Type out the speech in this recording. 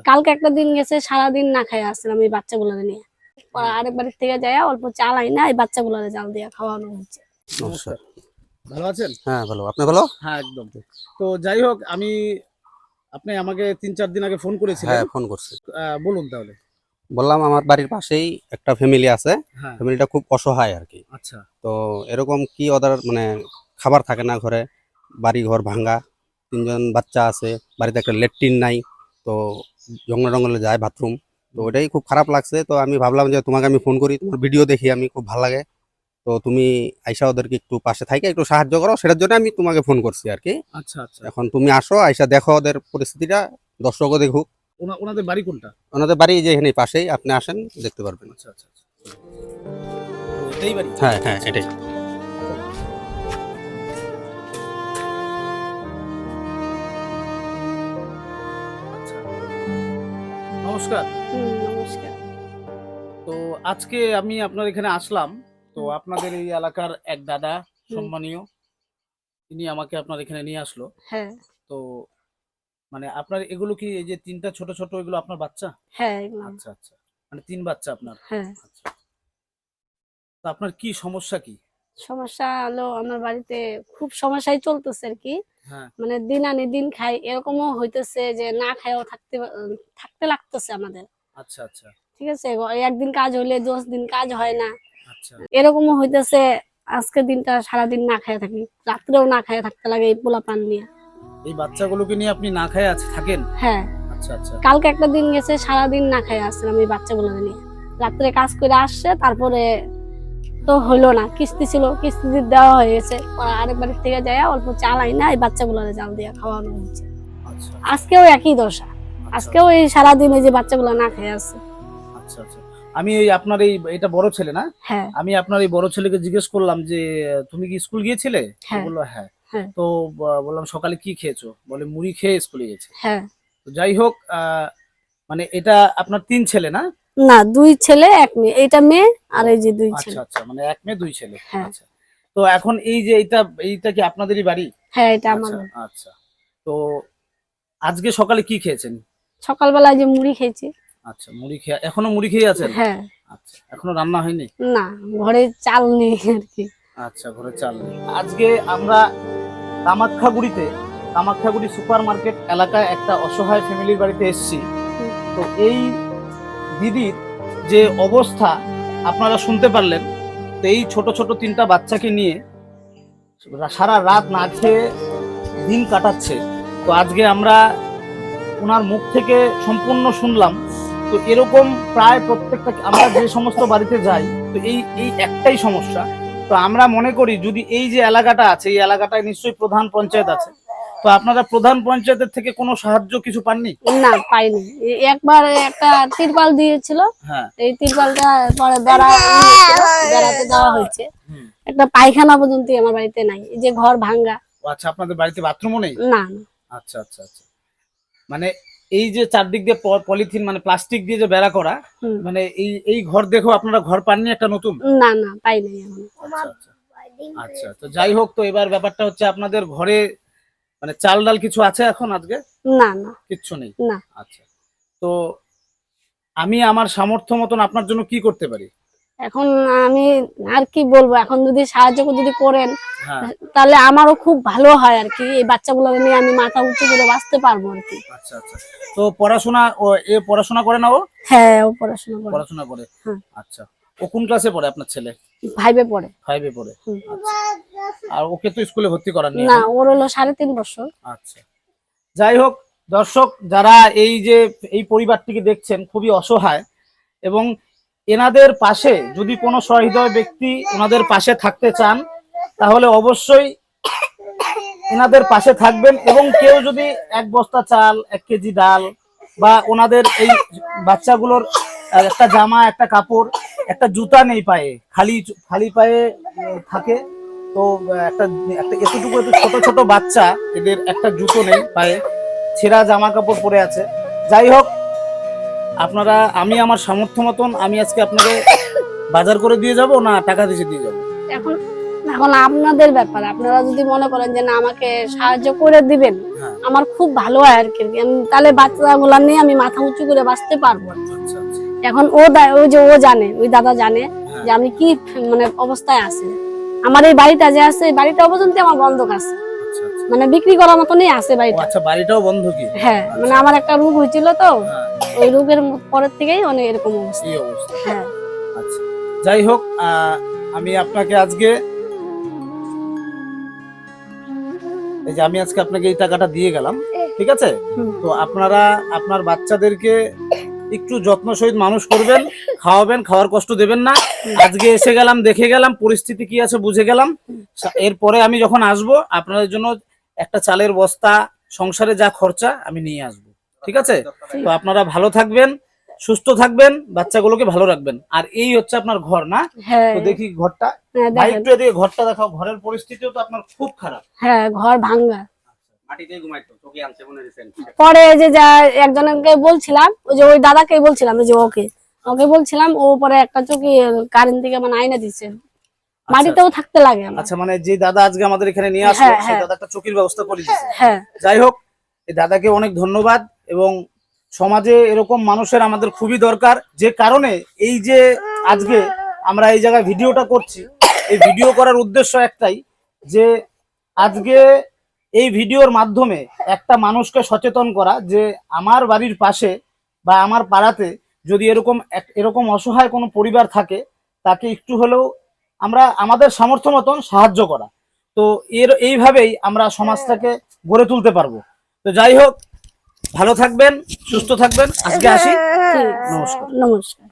কালকে একটা দিন গেছে সারাদিন না খাই আসছিলাম এই বাচ্চাগুলো নিয়ে। আরেক বাড়ির থেকে যাই অল্প চাল আই না এই বাচ্চাগুলো চাল দিয়ে খাওয়ানো হচ্ছে। নমস্কার। ভালো আছেন? হ্যাঁ ভালো। আপনি ভালো? হ্যাঁ একদম। তো যাই হোক আমি আপনি আমাকে তিন চার দিন আগে ফোন করেছিলেন। হ্যাঁ ফোন করছি। আহ, বলুন তাহলে। বললাম আমার বাড়ির পাশেই একটা ফ্যামিলি আছে। হ্যাঁ। ফ্যামিলিটা খুব অসহায় আর কি। আচ্ছা। তো এরকম কি ওদের মানে খাবার থাকে না ঘরে? বাড়ি ঘর ভাঙ্গা তিনজন বাচ্চা আছে বাড়িতে একটা লেট্রিন নাই তো জঙ্গলে টঙ্গলে যায় বাথরুম তো ওটাই খুব খারাপ লাগছে। তো আমি ভাবলাম যে তোমাকে আমি ফোন করি তোমার ভিডিও দেখি আমি খুব ভালো লাগে। তো তুমি আইসা ওদেরকে একটু পাশে থাকে একটু সাহায্য করো সেটার জন্য আমি তোমাকে ফোন করছি আর কি। আচ্ছা আচ্ছা। এখন তুমি আসো আইসা দেখো ওদের পরিস্থিতিটা দর্শকও দেখুক। ওনাদের বাড়ি কোনটা? ওনাদের বাড়ি যে এখানে পাশেই আপনি আসেন দেখতে পারবেন। আচ্ছা আচ্ছা আচ্ছা। এটাই বাড়ি? হ্যাঁ হ্যাঁ এটাই। নমস্কার। নমস্কার। তো আজকে আমি আপনার এখানে আসলাম। তো আপনাদের এই এলাকার এক দাদা সম্মানীয় তিনি আমাকে আপনার এখানে নিয়ে আসলো। হ্যাঁ। তো মানে আপনার এগুলো কি এই যে তিনটা ছোট ছোট এগুলো আপনার বাচ্চা? হ্যাঁ আচ্ছা আচ্ছা। মানে তিন বাচ্চা আপনার? হ্যাঁ। আচ্ছা। তো আপনার কি সমস্যা কি? সমস্যা হলো আমার বাড়িতে খুব সমস্যাই চলতেছে আর কি। মানে দিন আনি দিন খাই এরকমও হইতেছে যে না খাইও থাকতে থাকতে লাগতেছে আমাদের। আচ্ছা আচ্ছা। ঠিক আছে একদিন কাজ হইলে দশ দিন কাজ হয় না। আচ্ছা। এরকমও হইতেছে আজকে দিনটা সারাদিন না খাইয়া থাকি রাত্রেও না খাইয়া থাকতে লাগে এই পোলা পান নিয়ে। এই বাচ্চাগুলোকে নিয়ে আপনি না খায় আছে থাকেন? হ্যাঁ। আচ্ছা আচ্ছা। কালকে একটা দিন গেছে সারাদিন না খাইয়া আসছিলাম এই বাচ্চাগুলো নিয়ে। রাত্রে কাজ করে আসছে তারপরে তো হইল না কিস্তি ছিল কিস্তি দেওয়া হয়ে গেছে আরেক বাড়ির থেকে যায় অল্প চাল আই না এই বাচ্চাগুলো জাল দিয়ে খাওয়ানো হচ্ছে। আচ্ছা। আজকেও একই দশা। আজকেও এই সারাদিন এই যে বাচ্চাগুলো না খেয়ে আছে। আচ্ছা আচ্ছা। আমি এই আপনার এই এটা বড় ছেলে না? হ্যাঁ। আমি আপনার এই বড় ছেলেকে জিজ্ঞেস করলাম যে তুমি কি স্কুল গিয়েছিলে? হ্যাঁ। বলল হ্যাঁ। হ্যাঁ। তো বললাম সকালে কি খেয়েছো? বলে মুড়ি খেয়ে স্কুলে গেছে হ্যাঁ। তো যাই হোক আহ, মানে এটা আপনার তিন ছেলে না? না দুই ছেলে এক মেয়ে। এইটা মেয়ে আর এই যে দুই আচ্ছা ছেলে। আচ্ছা মানে এক মেয়ে দুই ছেলে। হ্যাঁ। আচ্ছা। তো এখন এই যে এইটা এইটা কি আপনাদেরই বাড়ি? হ্যাঁ এটা আমার আচ্ছা আচ্ছা। তো আজকে সকালে কি খেয়েছেন? সকালবেলা যে মুড়ি খেয়েছি। আচ্ছা মুড়ি খেয়ে এখনও মুড়ি খেয়ে আছেন? হ্যাঁ। আচ্ছা এখনও রান্না হয়নি? না ঘরে চাল নেই আর কি। আচ্ছা ঘরে চাল নেই। আজকে আমরা কামাখ্যাগুড়িতে কামাখ্যাগুড়ি সুপার মার্কেট এলাকায় একটা অসহায় ফ্যামিলির বাড়িতে এসেছি। তো এই দিদির যে অবস্থা আপনারা শুনতে পারলেন, তো এই ছোট ছোট তিনটা বাচ্চাকে নিয়ে সারা রাত না খেয়ে দিন কাটাচ্ছে। তো আজকে আমরা ওনার মুখ থেকে সম্পূর্ণ শুনলাম। তো এরকম প্রায় প্রত্যেকটা আমরা যে সমস্ত বাড়িতে যাই, তো এই এই একটাই সমস্যা। তো আমরা মনে করি, যদি এই যে এলাকাটা আছে, এই এলাকাটায় নিশ্চয়ই প্রধান পঞ্চায়েত আছে তো আপনারা প্রধান পঞ্চায়েতের থেকে কোনো সাহায্য কিছু পাননি? না পাইনি। একবার একটা তিরপাল দিয়েছিল। হ্যাঁ। এই তিরপালটা পরে বেড়া বেড়াতে দেওয়া হয়েছে। একটা পায়খানা পর্যন্ত আমার বাড়িতে নাই। এই যে ঘর ভাঙ্গা আচ্ছা আপনাদের বাড়িতে বাথরুমও নেই? না আচ্ছা আচ্ছা আচ্ছা। মানে এই যে চারদিক দিয়ে পলিথিন মানে প্লাস্টিক দিয়ে যে বেড়া করা। মানে এই এই ঘর দেখো আপনারা ঘর পাননি একটা নতুন? না না পাই নাই আচ্ছা আচ্ছা। আচ্ছা তো যাই হোক তো এবার ব্যাপারটা হচ্ছে আপনাদের ঘরে মানে চাল ডাল কিছু আছে এখন আজকে? না না। কিচ্ছু নেই? না। আচ্ছা। তো আমি আমার সামর্থ্য মতন আপনার জন্য কি করতে পারি? এখন আমি আর কি বলব এখন যদি সাহায্য যদি করেন হ্যাঁ। তাহলে আমারও খুব ভালো হয় আর কি। এই বাচ্চাগুলো নিয়ে আমি মাথা উঁচু করে বাঁচতে পারব আর কি। আচ্ছা আচ্ছা। তো পড়াশোনা এ পড়াশোনা করে না ও হ্যাঁ ও পড়াশোনা করে। পড়াশোনা করে। আচ্ছা। ও কোন ক্লাসে পড়ে আপনার ছেলে? ফাইভে পড়ে। ফাইভে পড়ে। আচ্ছা। আর ওকে তো স্কুলে ভর্তি করার নেই না ওর হলো সাড়ে তিন বছর। আচ্ছা। যাই হোক দর্শক যারা এই যে এই পরিবারটিকে দেখছেন খুবই অসহায় এবং এনাদের পাশে যদি কোনো সহৃদয় ব্যক্তি ওনাদের পাশে থাকতে চান তাহলে অবশ্যই এনাদের পাশে থাকবেন এবং কেউ যদি এক বস্তা চাল এক কেজি ডাল বা ওনাদের এই বাচ্চাগুলোর একটা জামা একটা কাপড় একটা জুতা নেই পায়ে খালি খালি পায়ে থাকে। তো একটা একটা এতটুকু এত ছোট ছোট বাচ্চা এদের একটা জুতো নেই পায়ে ছেঁড়া জামা কাপড় পরে আছে। যাই হোক আপনারা আমি আমার সামর্থ্য মতন আমি আজকে আপনাকে বাজার করে দিয়ে যাব না টাকা দিয়ে দিয়ে যাব? এখন এখন আপনাদের ব্যাপার। আপনারা যদি মনে করেন যে না আমাকে সাহায্য করে দিবেন হ্যাঁ। আমার খুব ভালো হয় আর কি। তাহলে বাচ্চাগুলা নিয়ে আমি মাথা উঁচু করে বাঁচতে পারব। আচ্ছা। এখন ও ওই যে ও জানে ওই দাদা জানে। যে আমি কি মানে অবস্থায় আছি। আমার এই বাড়িটা যে আছে এই বাড়িটা পর্যন্ত আমার বন্ধক আছে। আচ্ছা আচ্ছা। মানে বিক্রি করার মতনই আছে বাড়িটা। আচ্ছা বাড়িটাও বন্ধ কি হ্যাঁ মানে আমার একটা রোগ হয়েছিল তো হ্যাঁ। ওই রোগের পরের থেকেই অনেক এরকম অবস্থা। হ্যাঁ। আচ্ছা। যাই হোক আমি আপনাকে আজকে এই যে আমি আজকে আপনাকে এই টাকাটা দিয়ে গেলাম ঠিক আছে? তো আপনারা আপনার বাচ্চাদেরকে একটু যত্ন সহিত মানুষ করবেন খাওয়াবেন খাওয়ার কষ্ট দেবেন না। আজকে এসে গেলাম দেখে গেলাম পরিস্থিতি কি আছে বুঝে গেলাম। এরপরে আমি যখন আসব আপনাদের জন্য একটা চালের বস্তা সংসারে যা খরচা আমি নিয়ে আসব। ঠিক আছে? তো আপনারা ভালো থাকবেন সুস্থ থাকবেন বাচ্চাগুলোকে ভালো রাখবেন। আর এই হচ্ছে আপনার ঘর না? হ্যাঁ। তো দেখি ঘরটা। হ্যাঁ, একটু এদিকে ঘরটা দেখাও। ঘরের পরিস্থিতিও তো আপনার খুব খারাপ। হ্যাঁ ঘর ভাঙ্গা। পরে যে যা একজনকে বলছিলাম ওই যে ওই দাদাকে বলছিলাম যে ওকে। ওকে বলছিলাম ও পরে একটা চোখে কারেন্ট থেকে মানে আইনা দিচ্ছে মাটিতেও থাকতে লাগে আচ্ছা মানে যে দাদা আজকে আমাদের এখানে নিয়ে আসলো হ্যাঁ, সেই হ্যাঁ। দাদা একটা চকির ব্যবস্থা করে দিয়েছে। হ্যাঁ। যাই হোক এই দাদাকে অনেক ধন্যবাদ এবং সমাজে এরকম মানুষের আমাদের খুবই দরকার যে কারণে এই যে আজকে আমরা এই জায়গায় ভিডিওটা করছি এই ভিডিও করার উদ্দেশ্য একটাই যে আজকে এই ভিডিওর মাধ্যমে একটা মানুষকে সচেতন করা যে আমার বাড়ির পাশে বা আমার পাড়াতে যদি এরকম এরকম অসহায় কোনো পরিবার থাকে তাকে একটু হলেও আমরা আমাদের সামর্থ্য মতন সাহায্য করা। তো এর এইভাবেই আমরা সমাজটাকে গড়ে তুলতে পারব। তো যাই হোক ভালো থাকবেন সুস্থ থাকবেন। আজকে আসি। ঠিক নমস্কার। নমস্কার।